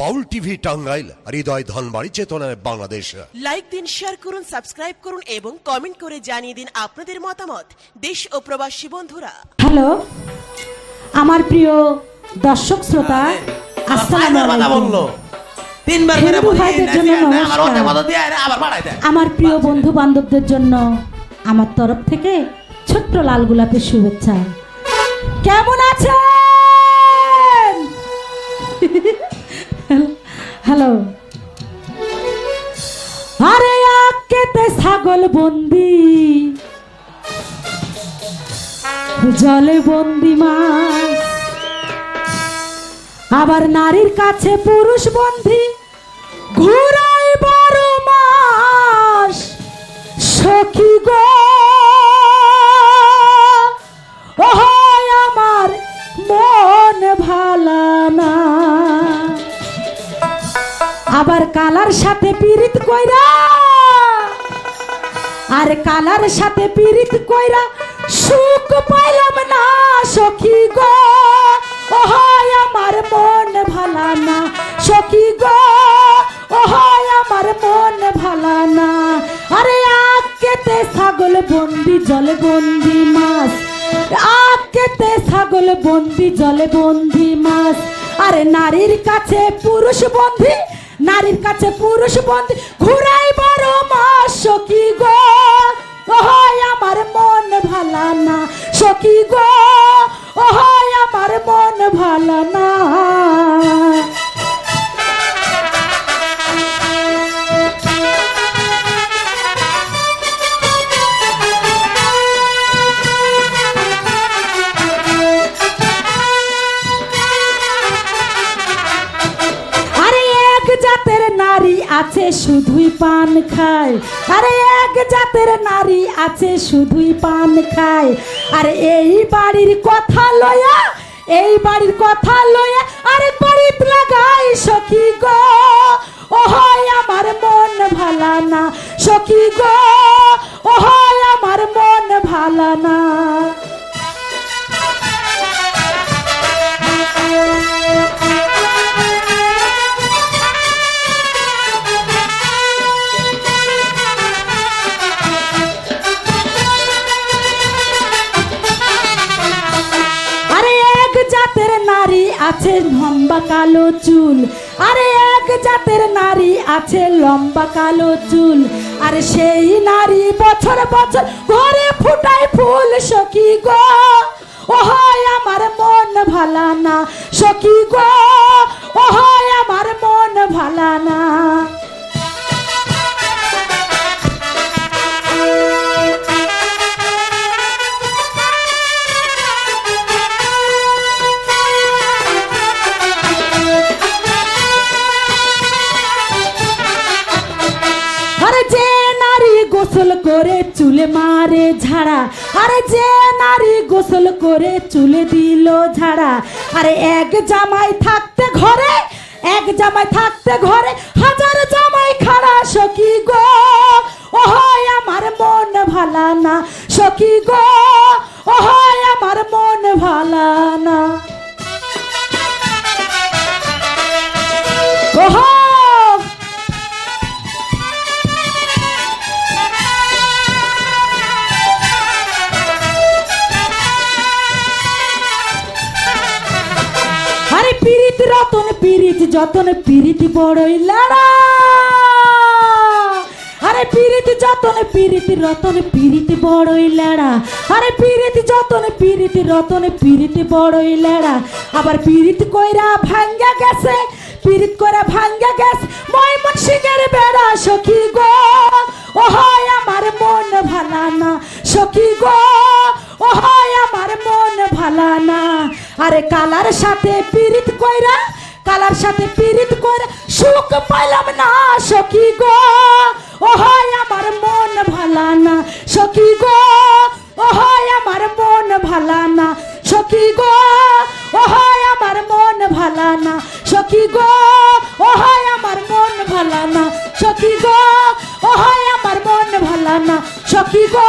বাউল TV Tangail Hridoy Dhanbari চেতনায় Bangladesh. Like দিন share করুন সাবস্ক্রাইব করুন এবং কমেন্ট করে জানিয়ে দিন আপনাদের মতামত। দেশ ও প্রবাসী বন্ধুরা। হ্যালো আমার প্রিয় দর্শক শ্রোতা আমার প্রিয় বন্ধু বান্ধবদের জন্য আমার তরফ থেকে ছোট্ট লাল গোলাপের শুভেচ্ছা। কেমন আছেন বন্দি। জলে বন্দি মাছ। আবার নারীর কাছে পুরুষ বন্ধি ঘুরাই বারো মাস। সখী গো। আমার মন ভালা না। আবার কালার সাথে পীড়িত কইরা আর কালার সাথে পীড়িত কইরা সুখ পাইলাম না, সখী গো। ওহাই আমার মন ভালা না, সখী গো। ওহাই আমার মন ভালা না। আরে আকেতে ছাগল বন্দি, জলে বন্দি মাছ। আকেতে ছাগল বন্দি, জলে বন্দি মাছ। আরে নারীর কাছে পুরুষ বন্ধি নারীর কাছে পুরুষ বন্ধি ঘুরাই বড় আছে, শুধুই পান খায়। আরে, এক জাতের নারী আছে, শুধুই পান খায়। আর, এই বাড়ির কথা লয়া এই বাড়ির কথা লয়া আরে পরিত লাগাই সখী গো। ও হয় আমার মন ভালা না। সখী গো আছে লম্বা কালো চুল। আরে এক জাতের নারী আছে লম্বা কালো চুল। আর সেই নারী বছর বছর ঘরে ফুটায় ফুল, সখী গো। ও হয় আমার মন ভালা না, সখী গো। গোসল করে চুলে মারে ঝাড়া। আরে যে নারী গোসল করে চুলে দিল ঝাড়া। আরে এক জামাই থাকতে ঘরে, এক জামাই থাকতে ঘরে, হাজার জামাই খাড়া সখী গো। ও হয় আমার মন ভালা না গো ও হয় আমার মন ভালা না। রতন পিরিত, যতন পিরিতি বড়ই লাড়া। আরে পিরিত, যতন পিরিতি, রতন পিরিতি বড়ই লেড়া। আরে পিরিতি, যতন পিরিতি, রতন পিরিতি বড়ই লেড়া। আবার পিরিত কইরা ভাঙ্গা গেছে, পিরিত কইরা ভাঙ্গা গেছে ময়মন সিংহের বেড়া সখী গো। কালার সাথে পীড়িত কইরা, কালার সাথে পীড়িত কইরা, সুখ পাইলাম না সখী গো। ও হয় আমার মন ভালা না সখী গো। ও হয় আমার মন ভালা না সখী গো। ও হয় আমার মন ভালা না সখী গো। ও হয় আমার মন ভালা না সখী গো। ও হয় আমার মন ভালা না সখী গো।